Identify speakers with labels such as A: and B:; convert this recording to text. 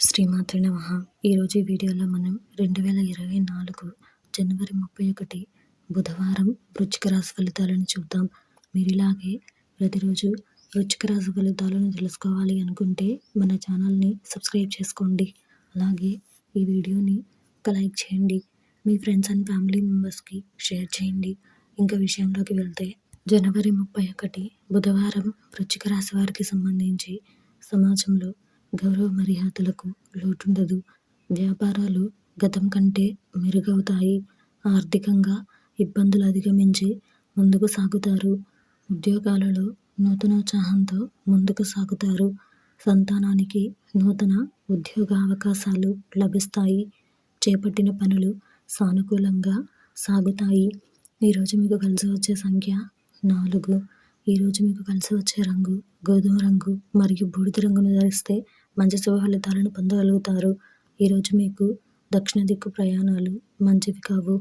A: శ్రీమాత్రే నమ. ఈరోజు ఈ వీడియోలో మనం రెండు వేల ఇరవై నాలుగు జనవరి ముప్పై ఒకటి బుధవారం వృచ్చిక రాశి ఫలితాలను చూద్దాం. మీరు ఇలాగే ప్రతిరోజు వృచ్చిక రాశి ఫలితాలను తెలుసుకోవాలి అనుకుంటే మన ఛానల్ని సబ్స్క్రైబ్ చేసుకోండి. అలాగే ఈ వీడియోని ఒక లైక్ చేయండి. మీ ఫ్రెండ్స్ అండ్ ఫ్యామిలీ మెంబర్స్కి షేర్ చేయండి. ఇంకా విషయంలోకి వెళ్తే జనవరి ముప్పై ఒకటి బుధవారం వృచ్చిక రాశి వారికి సంబంధించి సమాజంలో గౌరవ మర్యాదలకు లోటుండదు. వ్యాపారాలు గతం కంటే మెరుగవుతాయి. ఆర్థికంగా ఇబ్బందులు అధిగమించి ముందుకు సాగుతారు. ఉద్యోగాలలో నూతనోత్సాహంతో ముందుకు సాగుతారు. సంతానానికి నూతన ఉద్యోగ అవకాశాలు లభిస్తాయి. చేపట్టిన పనులు సానుకూలంగా సాగుతాయి. ఈరోజు మీకు కలిసి వచ్చే సంఖ్య నాలుగు. ఈరోజు మీకు కలిసి వచ్చే రంగు గోధుమ రంగు మరియు బూడిద రంగును ధరిస్తే మంచి శుభ ఫలితాలను పొందగలుగుతారు. ఈరోజు మీకు దక్షిణ దిక్కు ప్రయాణాలు మంచివి కావు.